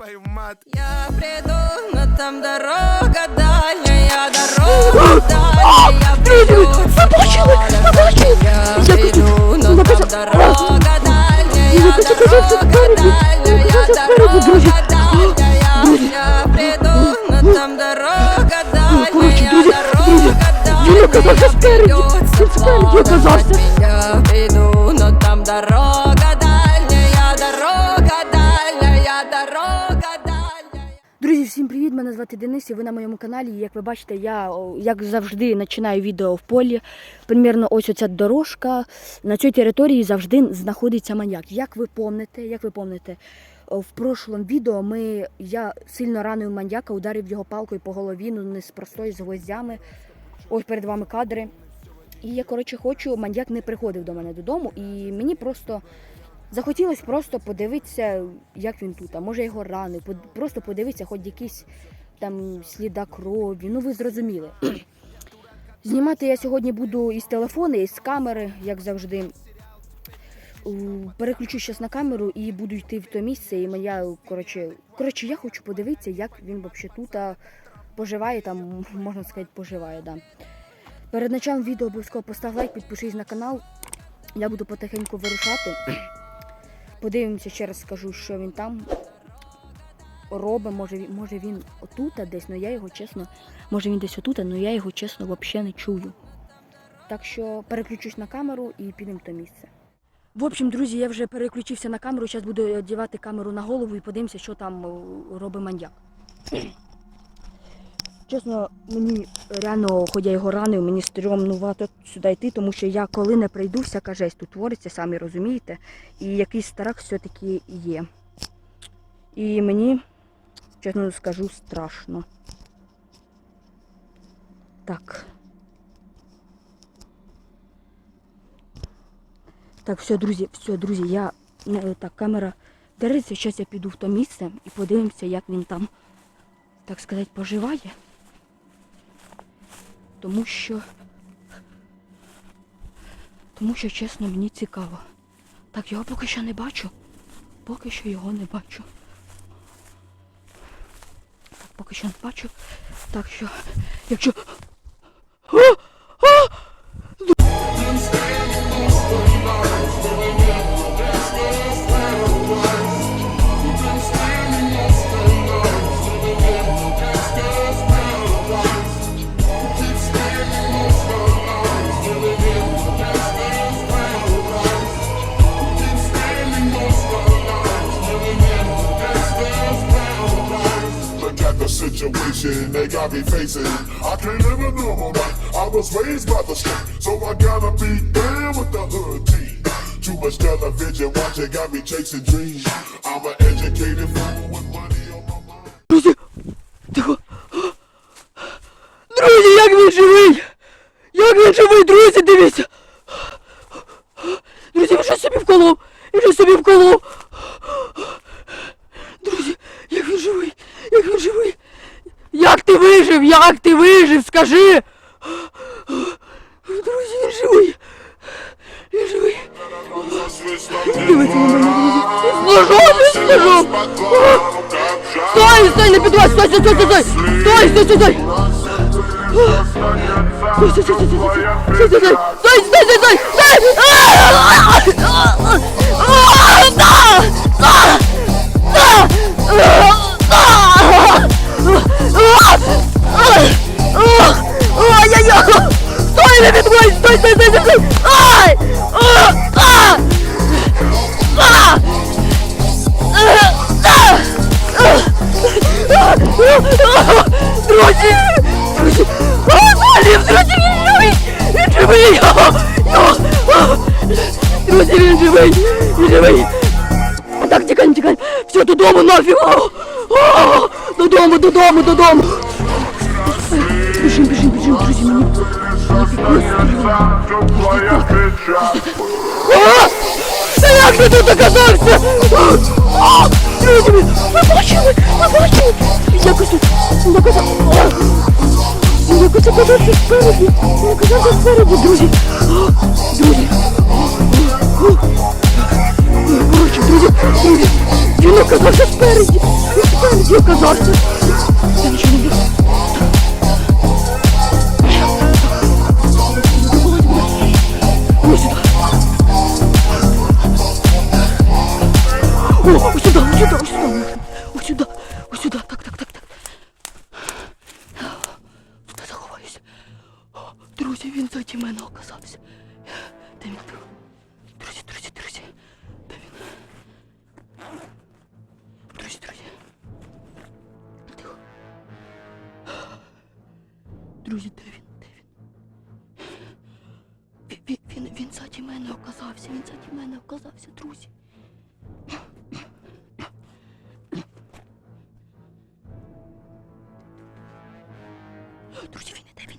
твою мать. Я приду, но там дорога дальняя, дорога дальняя. Я приду, Я приду, но там дорога дальняя, дорога дальняя, дорога дальняя. Я приду, но там дорога дальняя, дорога дальняя. Я приду, но там всім привіт! Мене звати Денис, і ви на моєму каналі. Як ви бачите, я як завжди починаю відео в полі. Примірно ось оця дорожка. На цій території завжди знаходиться маньяк. Як ви помните, як ви помните, в прошлому відео ми, я сильно ранив маньяка, ударив його палкою по голові, ну не з простою, з гвоздями. Ось перед вами кадри. І я, коротше, хочу, маньяк не приходив до мене додому, і мені просто захотілося просто подивитися, як він тут. А може його ранив, под- просто подивитися, хоч якісь там сліда крові. Ну ви зрозуміли. Знімати я сьогодні буду із телефону, із камери, як завжди. Переключу щас на камеру і буду йти в те місце. І моя, коротше, коротше, я хочу подивитися, як він взагалі тут поживає, там, можна сказати, поживає. Да. Перед началом відео обов'язково постав лайк, підпишись на канал. Я буду потихеньку вирушати. Подивимося, ще раз скажу, що він там робить. Може може він отут десь, але я його чесно, може він десь отут, але я його чесно взагалі не чую. Так що переключусь на камеру і підемо в то місце. В общем, друзі, я вже переключився на камеру. Зараз буду одягати камеру на голову і подивимося, що там робить маньяк. Чесно, мені реально, хоч його ранив, мені стрьомнувато сюди йти, тому що я коли не прийду, всяка жесть тут твориться, самі розумієте. І якийсь страх все-таки є. І мені, чесно скажу, страшно. Так. Так, все, друзі, все, друзі, я е, так, камера дериться, зараз я піду в то місце і подивимося, як він там, так сказати, поживає. Тому що. Тому що, чесно, мені цікаво. Так, його поки що не бачу. Поки що його не бачу. Так, поки що не бачу. Так що, якщо. А! А! situation they got me facing. I can't live a normal life. I was raised by the street, so I gotta be down with the hood team. Too much television watching got me chasing dreams. I'm an educated fool with money on my mind. Друзі! Тихо! Друзі, як він живий! Як він живий, друзі, дивіться! 对对对对对。Живий! Друзі, він живий! Він живий! Так, тікаємо, тікаємо! Все, додому нафіг! Додому, додому, додому! Біжим, біжим, біжим, друзі, мені... Та як ти тут оказався? Друзі, ви бачили? Ви бачили? Якось тут, якось оказався спереді. Він оказався спереді, друзі. Друзі. Коротше, друзі, друзі. Він оказався спереді. Він спереді оказався. Друзі, він тоді мене оказався. Де він? Друзі, друзі, друзі. Де він? Друзі, друзі. Тихо. Друзі, де він? Де він? Він, він, він, він заді мене оказався, він заді мене оказався, друзі. Друзі, він іде.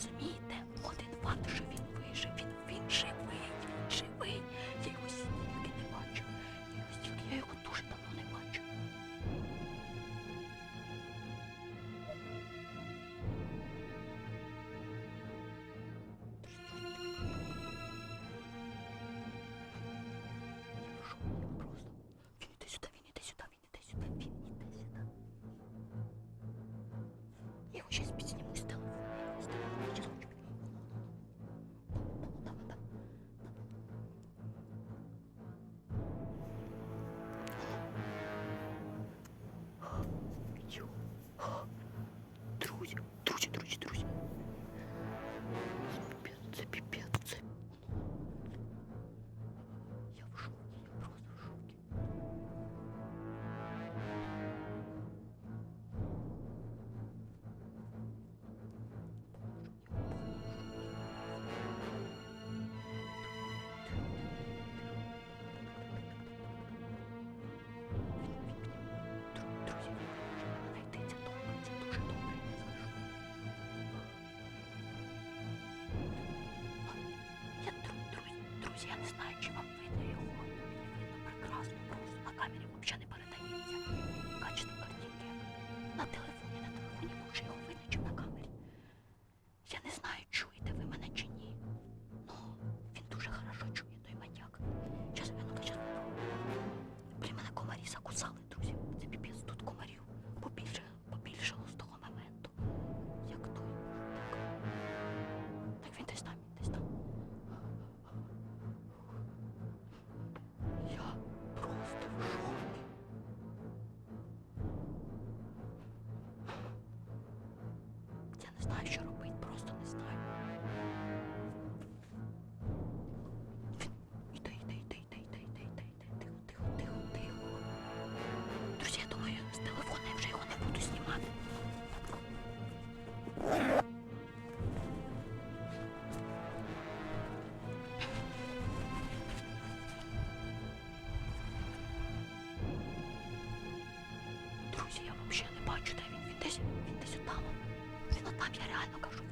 розумієте? Один факт, що він вижив, він, він живий, він живий. Я його стільки не бачу. Я його стільки, я його дуже давно не бачу. Я що, сюди, він іде сюди, він іде сюди, він іде сюди. Thank you. знаю, що робить, просто не знаю. Іди, іди, іди, іди, іди, іди, іди, іди, тихо, тихо, тихо, тихо. Друзі, я думаю, з телефона я вже його не буду знімати. Друзі, я взагалі не бачу, де він. Він десь, він десь отам. папе реально кажу.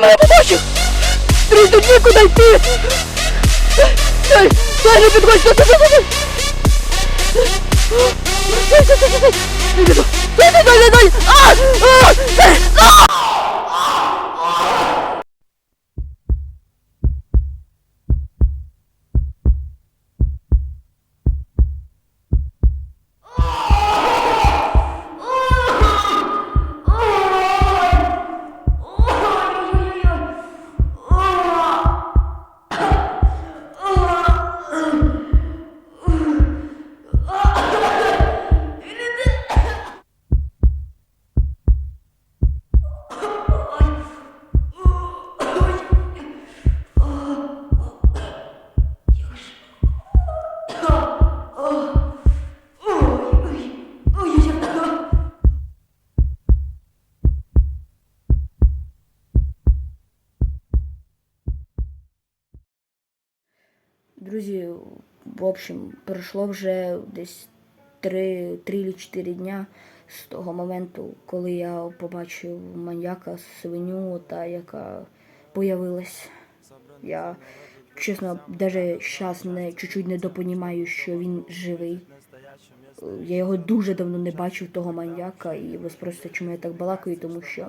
мене побачив! Друзі, тут нікуди йти! Дай, дай, не підходь, стой, стой, стой, стой! Стой, стой, стой, стой! Не підходь! Стой, стой, стой, стой! А! А! Стой! А! Друзі, в общем, пройшло вже десь 3, 3 чи 4 дня з того моменту, коли я побачив маньяка, свиню, та яка появилась. Я, чесно, навіть зараз не, чуть-чуть не допонімаю, що він живий. Я його дуже давно не бачив, того маньяка, і ви спросите, чому я так балакаю, тому що,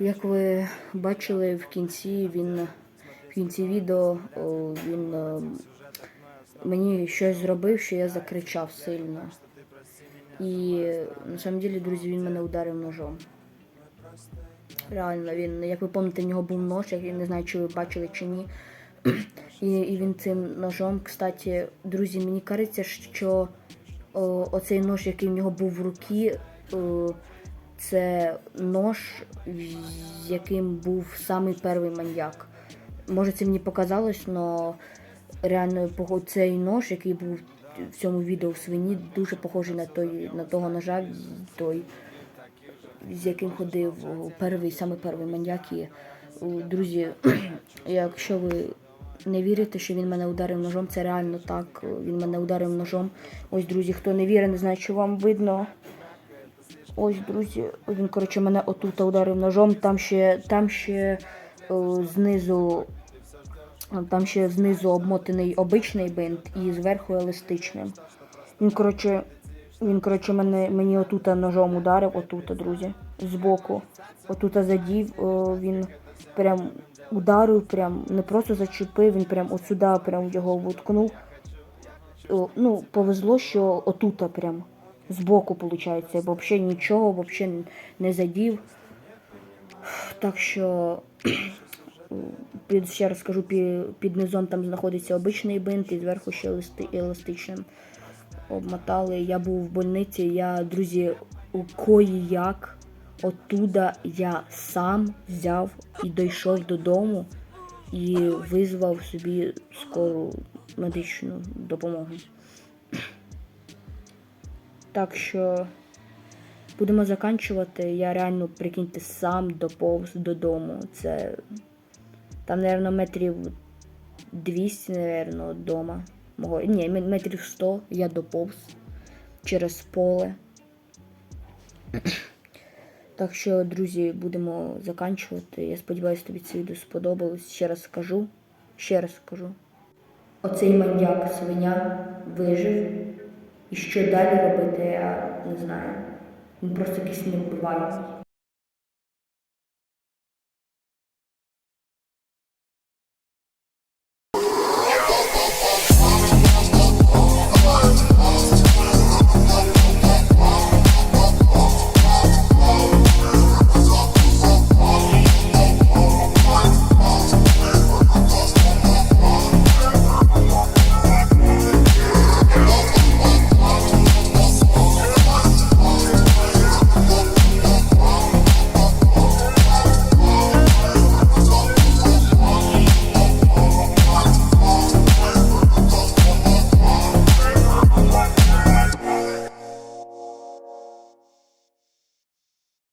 як ви бачили в кінці, він в кінці відео він е, мені щось зробив, що я закричав сильно. І на самом деле, друзі, він мене ударив ножом. Реально, він, як ви пам'ятаєте, в нього був нож, я не знаю, чи ви бачили чи ні. І, і він цим ножом, кстати, друзі, мені кажеться, що о, оцей нож, який в нього був в руці, о, це нож, яким був самий перший маньяк. Може, це мені показалось, але реально цей нож, який був в цьому відео в свині, дуже похожий на той, на того ножа, той, з яким ходив перший, саме перший маньяк. І, друзі, якщо ви не вірите, що він мене ударив ножом, це реально так. Він мене ударив ножом. Ось, друзі, хто не вірить, не знаю, чи вам видно. Ось, друзі, він, коротше, мене отут ударив ножом, там ще, там ще о, знизу, там ще знизу обмотаний обичний бинт і зверху еластичним. Він, коротше, він, коротше, мене, мені отут ножом ударив, отут, друзі, збоку. Отут задів, він прям ударив, прям не просто зачепив, він прям от сюди прям його воткнув. Ну, повезло, що отута прям збоку, виходить, бо взагалі нічого, взагалі не задів. Так що, ще раз скажу, під, низом там знаходиться обичний бинт і зверху ще еласти, еластичним обмотали. Я був в больниці, я, друзі, у кої як оттуда я сам взяв і дійшов додому і визвав собі скору медичну допомогу. Так що будемо заканчувати. Я реально, прикиньте, сам доповз додому. Це там, мабуть, метрів 200, мабуть. Мого... Ні, метрів 100 я доповз через поле. Так що, друзі, будемо заканчувати. Я сподіваюся, тобі це відео сподобалось. Ще раз скажу. Ще раз скажу. Оцей маньяк свиня вижив. І що далі робити, я не знаю. Він просто якийсь невбиваємий.